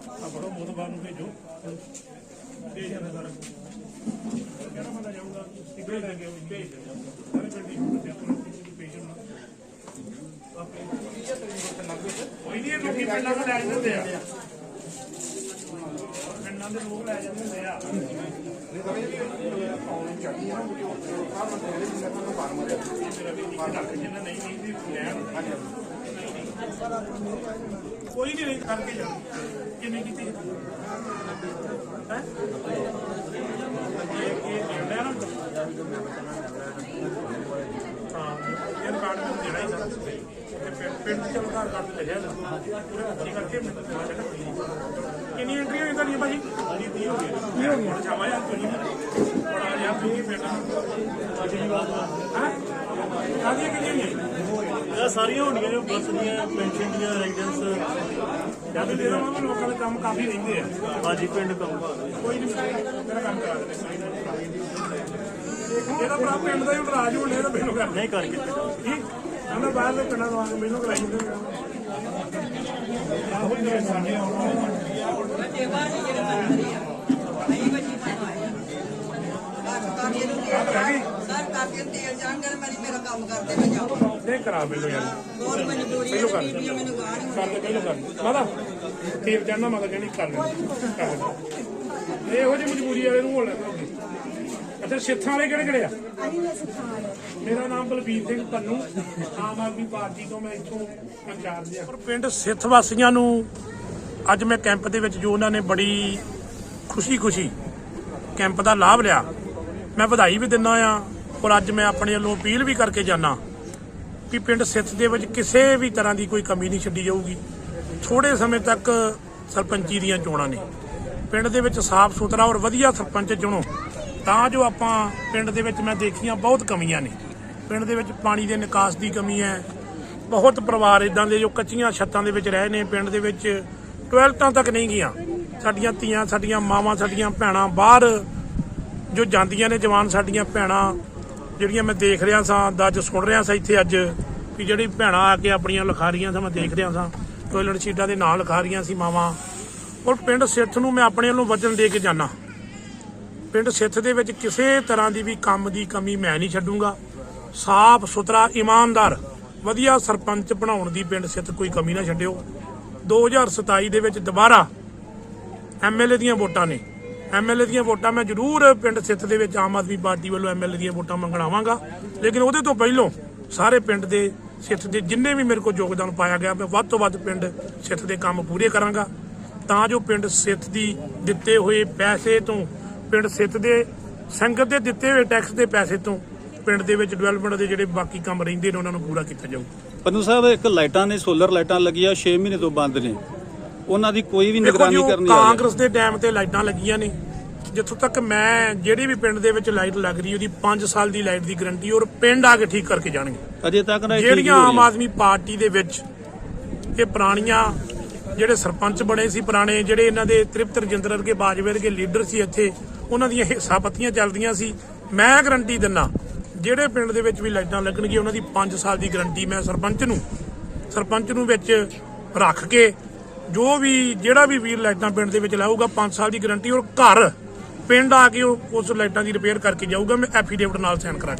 ਆ ਬੜੋ ਮੋਦ ਬਾਹਰ ਨੂੰ ਭੇਜੋ ਭੇਜ ਜਾਂਦਾ ਸਾਰਾ ਕਿਹੜਾ ਬੰਦਾ ਜਾਊਗਾ ਸਿੱਧੇ ਲੈ ਕੇ ਭੇਜ ਦਿੰਦਾ ਸਾਰੇ ਪਿੰਡ ਦੀ ਭੇਜ ਦਿੰਦਾ ਆਪੇ ਕੋਈ ਨਹੀਂ ਲੋਕੀ ਪਿੰਡਾਂ ਤੋਂ ਲੈ ਜਾਂਦੇ ਆ ਪਿੰਡਾਂ ਦੇ ਲੋਕ ਲੈ ਜਾਂਦੇ ਹੁੰਦੇ ਆ ਨਹੀਂ ਤਾਂ ਇਹ ਪਾਉਣ ਚੜ੍ਹਦੀ ਆ ਨਾ ਉਹ ਕਾਰਨ ਦੇ ਵਿੱਚ ਸਭ ਤੋਂ ਫਾਰਮਰ ਹੈ ਜਿਹੜਾ ਵੀ ਨਹੀਂ ਲੈਣ ਹਾਂਜੀ ਕੋਈ ਨਹੀਂ ਨਹੀਂ ਕਰਕੇ ਜਾ ਕਿੰਨੇ ਕੀਤੀ ਹੈ? ਇਹ ਨਾ? ਇਹ ਕਾਰਡ ਪਿੰਡ ਚ ਘਰ ਕਰ ਨਾ। ਪੂਰੇ ਕਰਕੇ ਮੈਨੂੰ ਕਿੰਨੀ ਐਂਟਰੀ ਹੋਈ ਤੁਹਾਡੀ ਭਾਜੀ? ਅਜੀ 30 ਹੋ ਗਈ। 30 ਹੋ ਗਈ। ਚਾਵਾ ਯਾਰ ਤੁਸੀਂ? ਬੜਾ ਯਾਰ ਤੁਸੀਂ ਪਿੰਡ ਹਾਂ? ਕਾਦੀਆਂ ਕਿੰਨੀਆਂ ਹੋਈਆਂ ਇਹ ਸਾਰੀਆਂ ਹੋਣੀਆਂ ਨੇ ਬੱਸ ਦੀਆਂ ਪੈਨਸ਼ਨ ਦੀਆਂ ਰੈਜ਼ੀਡੈਂਸ ਜਦ ਦੇ ਰਹਾ ਮੈਂ ਲੋਕਾਂ ਦੇ ਕੰਮ ਕਾਫੀ ਰਹਿੰਦੇ ਆ। ਹਾਂਜੀ ਪਿੰਡ ਕੰਮ ਕੋਈ ਨਹੀਂ ਮੇਰਾ ਕੰਮ ਕਰਾ ਦੇ ਇਹਦਾ ਭਰਾ ਪਿੰਡ ਦਾ ਹੀ ਰਾਜ ਹੋਣੇ ਇਹਦਾ ਮੈਨੂੰ ਕਰ ਨਹੀਂ ਕਰਕੇ ਠੀਕ ਕਹਿੰਦਾ ਬਾਹਰ ਦੇ ਪਿੰਡਾਂ ਤੋਂ ਆ ਕੇ ਮੈਨੂੰ ਕਰਾਈ ਨੇ ਆਹੋ ਜਿਹੜੇ ਸਾਡੇ ਸਰ ਕਰਕੇ ਤੇਲ ਜਾਣਗੇ ਮੈਂ ਮੇਰਾ ਕੰਮ ਕਰਦੇ ਮੈਂ ਜਾਵਾਂ। ਦੇ ਕਰਾ ਮੈਨੂੰ ਯਾਰ। ਹੋਰ ਮਜਬੂਰੀ ਪਹਿਲੋਂ ਹੈ ਕਰ। ਬੀਬੀ ਮੈਨੂੰ ਗਾਹ ਨਹੀਂ ਕਰ ਦੇ ਪਹਿਲੋਂ ਕਰ। ਮਾਦਾ ਤੀਰ ਚੜਨਾ ਮਾਦਾ ਕਹਿੰਦੀ ਕਰ ਲੈ। ਕਰ ਲੈ। ਇਹੋ ਜਿਹੀ ਮਜਬੂਰੀ ਵਾਲੇ ਨੂੰ ਹੋਣ ਲੱਗਾ ਅੱਛਾ ਸਿੱਥਾਂ ਵਾਲੇ ਕਿਹੜੇ ਕਿਹੜੇ ਆ? ਮੇਰਾ ਨਾਮ ਬਲਬੀਰ ਸਿੰਘ ਪੰਨੂ। ਆਮ ਆਦਮੀ ਪਾਰਟੀ ਤੋਂ ਮੈਂ ਇੱਥੋਂ ਪਿੰਡ ਸਿੱਥ ਵਾਸੀਆਂ ਨੂੰ ਅੱਜ ਮੈਂ ਕੈਂਪ ਦੇ ਵਿੱਚ ਜੋ ਉਹਨਾਂ ਨੇ ਬੜੀ ਖੁਸ਼ੀ-ਖੁਸ਼ੀ ਕੈਂਪ ਦਾ ਲਾਭ ਲਿਆ ਮੈਂ ਵਧਾਈ ਵੀ ਦਿੰਦਾ ਆ ਔਰ ਅੱਜ ਮੈਂ ਆਪਣੇ ਵੱਲੋਂ ਅਪੀਲ ਵੀ ਕਰਕੇ ਜਾਣਾ ਕਿ ਪਿੰਡ ਸਿੱਥ ਦੇ ਵਿੱਚ ਕਿਸੇ ਵੀ ਤਰ੍ਹਾਂ ਦੀ ਕੋਈ ਕਮੀ ਨਹੀਂ ਛੱਡੀ ਜਾਊਗੀ। ਥੋੜੇ ਸਮੇਂ ਤੱਕ ਸਰਪੰਚੀ ਦੀਆਂ ਚੋਣਾਂ ਨੇ। ਪਿੰਡ ਦੇ ਵਿੱਚ ਸਾਫ਼ ਸੁਥਰਾ ਔਰ ਵਧੀਆ ਸਰਪੰਚ ਚੁਣੋ, ਤਾਂ ਜੋ ਆਪਾਂ ਪਿੰਡ ਦੇ ਵਿੱਚ ਮੈਂ ਦੇਖੀਆਂ ਬਹੁਤ ਕਮੀਆਂ ਨੇ। ਪਿੰਡ ਦੇ ਵਿੱਚ ਪਾਣੀ ਦੇ ਨਿਕਾਸ ਦੀ ਕਮੀ ਹੈ। ਬਹੁਤ ਪਰਿਵਾਰ ਇਦਾਂ ਦੇ ਜੋ ਕੱਚੀਆਂ ਛੱਤਾਂ ਦੇ ਵਿੱਚ ਰਹੇ ਨੇ, ਪਿੰਡ ਦੇ ਵਿੱਚ ਟਾਇਲਟਾਂ ਤੱਕ ਨਹੀਂ ਗਈਆਂ। ਸਾਡੀਆਂ ਧੀਆਂ, ਸਾਡੀਆਂ ਮਾਵਾਂ, ਸਾਡੀਆਂ ਭੈਣਾਂ ਬਾਹਰ ਜੋ ਜਾਂਦੀਆਂ ਨੇ ਜਵਾਨ ਸਾਡੀਆਂ ਭੈਣਾਂ, ਜਿਹੜੀਆਂ ਮੈਂ ਦੇਖ ਰਿਹਾ ਸਾਂ ਦਾ ਸੁਣ ਰਿਹਾ ਸਾਂ ਇੱਥੇ ਅੱਜ, ਵੀ ਜਿਹੜੀ ਭੈਣਾਂ ਆ ਕੇ ਆਪਣੀਆਂ ਲਿਖਾ ਰਹੀਆਂ ਸਾਂ, ਮੈਂ ਦੇਖ ਰਿਹਾ ਸਾਂ। ਟੋਇਲਟ ਸ਼ੀਟਾਂ ਦੇ ਨਾਲ ਲਿਖਾ ਰਹੀਆਂ ਸੀ ਮਾਵਾਂ। ਔਰ ਪਿੰਡ ਸਿੱਥ ਨੂੰ ਮੈਂ ਆਪਣੇ ਵੱਲੋਂ ਵਚਨ ਦੇ ਕੇ ਜਾਣਾ ਪਿੰਡ ਸਿੱਥ ਦੇ ਵਿੱਚ ਕਿਸੇ ਤਰ੍ਹਾਂ ਦੀ ਵੀ ਕੰਮ ਦੀ ਕਮੀ ਮੈਂ ਨਹੀਂ ਛੱਡੂੰਗਾ। ਸਾਫ਼ ਸੁਥਰਾ ਇਮਾਨਦਾਰ, ਵਧੀਆ ਸਰਪੰਚ ਬਣਾਉਣ ਦੀ ਪਿੰਡ ਸਿੱਥ ਕੋਈ ਕਮੀ ਨਾ ਛੱਡਿਓ। 2027 ਦੇ ਵਿੱਚ ਦੁਬਾਰਾ ਐਮਐਲਏ ਦੀਆਂ ਵੋਟਾਂ ਨੇ। ਐਮਐਲਏ ਦੀਆਂ ਵੋਟਾਂ ਮੈਂ ਜ਼ਰੂਰ ਪਿੰਡ ਸਿੱਥ ਦੇ ਵਿੱਚ ਆਮ ਆਦਮੀ ਪਾਰਟੀ ਵੱਲੋਂ ਐਮਐਲਏ ਦੀਆਂ ਵੋਟਾਂ ਮੰਗਣਾਵਾਂਗਾ। ਲੇਕਿਨ ਉਹਦੇ ਤੋਂ ਪਹਿਲਾਂ ਸਾਰੇ ਪਿੰਡ ਦੇ ਸਿੱਥ ਦੇ ਜਿੰਨੇ ਵੀ ਮੇਰੇ ਕੋਲ ਯੋਗਦਾਨ ਪਾਇਆ ਗਿਆ, ਮੈਂ ਵੱਧ ਤੋਂ ਵੱਧ ਪਿੰਡ ਸਿੱਥ ਦੇ ਕੰਮ ਪੂਰੇ ਕਰਾਂਗਾ। ਤਾਂ ਜੋ ਪਿੰਡ ਸਿੱਥ ਦੀ ਦਿੱਤੇ ਹੋਏ ਪੈਸੇ ਤੋਂ ਪਿੰਡ ਸਿੱਥ ਦੇ ਸੰਗਤ ਦੇ ਦਿੱਤੇ ਹੋਏ ਟੈਕਸ ਦੇ ਪੈਸੇ ਤੋਂ ਪਿੰਡ ਦੇ ਵਿੱਚ ਡਿਵੈਲਪਮੈਂਟ ਦੇ ਜਿਹੜੇ ਬਾਕੀ ਕੰਮ ਰਹਿੰਦੇ ਨੇ, ਉਹਨਾਂ ਨੂੰ ਪੂਰਾ ਕੀਤਾ ਜਾਊ। ਪੰਨੂ ਸਾਹਿਬ, ਇੱਕ ਲਾਈਟਾਂ ਨੇ ਸੋਲਰ ਲਾਈਟਾਂ ਲੱਗੀਆਂ 6 ਮਹੀਨੇ ਤੋਂ ਬੰਦ ਨੇ। ਉਹਨਾਂ ਦੀ ਕੋਈ ਵੀ ਨਿਗਰਾਨੀ ਕਰਨੀ ਆ ਕਾਂਗਰਸ ਦੇ ਟਾਈਮ ਤੇ ਲਾਈਟਾਂ ਲੱਗੀਆਂ ਨੇ। ਜਿੱਥੋਂ ਤੱਕ ਮੈਂ ਜਿਹੜੀ ਵੀ ਪਿੰਡ ਦੇ ਵਿੱਚ ਲਾਈਟ ਲੱਗ ਰਹੀ ਉਹਦੀ 5 ਸਾਲ ਦੀ ਲਾਈਟ ਦੀ ਗਾਰੰਟੀ ਔਰ ਪਿੰਡ ਆ ਕੇ ਠੀਕ ਕਰਕੇ ਜਾਣਗੇ। ਅਜੇ ਤੱਕ ਨਾ ਜਿਹੜੀਆਂ ਨਹੀਂ ਆਮ। ਆਦਮੀ ਪਾਰਟੀ ਦੇ ਵਿੱਚ ਇਹ ਪੁਰਾਣੀਆਂ ਜਿਹੜੇ ਸਰਪੰਚ ਬਣੇ ਸੀ ਪੁਰਾਣੇ ਜਿਹੜੇ ਇਹਨਾਂ ਦੇ ਤ੍ਰਿਪਤ ਰਜਿੰਦਰ ਵਰਗੇ ਬਾਜਵੇ ਵਰਗੇ ਲੀਡਰ ਸੀ ਇੱਥੇ ਉਹਨਾਂ ਦੀਆਂ ਹਿੱਸਾ ਪੱਤੀਆਂ ਚੱਲਦੀਆਂ ਸੀ। ਮੈਂ ਗਾਰੰਟੀ ਦਿੰਨਾ ਜਿਹੜੇ ਪਿੰਡ ਦੇ ਵਿੱਚ ਵੀ ਲਾਈਟਾਂ ਲੱਗਣਗੀਆਂ ਉਹਨਾਂ ਦੀ 5 ਸਾਲ ਦੀ ਗਾਰੰਟੀ ਮੈਂ ਸਰਪੰਚ ਨੂੰ ਸਰਪੰਚ ਨੂੰ ਵਿੱਚ ਰੱਖ ਕੇ ਜੋ ਵੀ, ਜਿਹੜਾ ਵੀ ਵੀਰ ਲਾਈਟਾਂ ਪਿੰਡ ਦੇ ਵਿੱਚ ਲਾਊਗਾ 5 ਸਾਲ ਦੀ ਗਾਰੰਟੀ, ਔਰ ਘਰ ਪਿੰਡ ਆ ਕੇ ਉਹ ਉਸ ਲਾਈਟਾਂ ਦੀ ਰਿਪੇਅਰ ਕਰਕੇ ਜਾਊਗਾ, ਮੈਂ ਐਫੀਡੇਵਿਟ ਨਾਲ ਸਾਈਨ ਕਰਾ